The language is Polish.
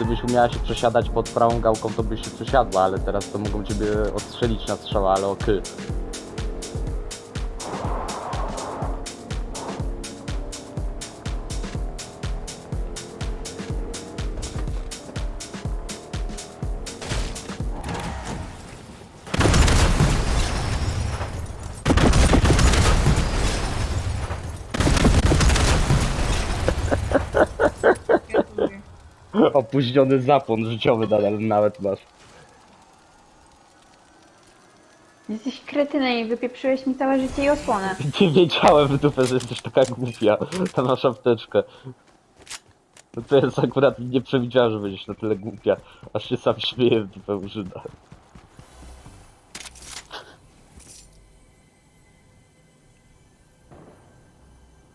gdybyś umiała się przesiadać pod prawą gałką, to byś się przesiadła, ale teraz to mogą ciebie odstrzelić na strzała, ale o. Opóźniony zapłon życiowy nadal nawet masz. Jesteś kretynem i wypieprzyłeś mi całe życie i osłonę. Nie wiedziałem w dupę, że jesteś taka głupia. Ta masz apteczkę. No to jest akurat nie przewidziałem, że będziesz na tyle głupia. Aż się sam śmieję w dupę użyda.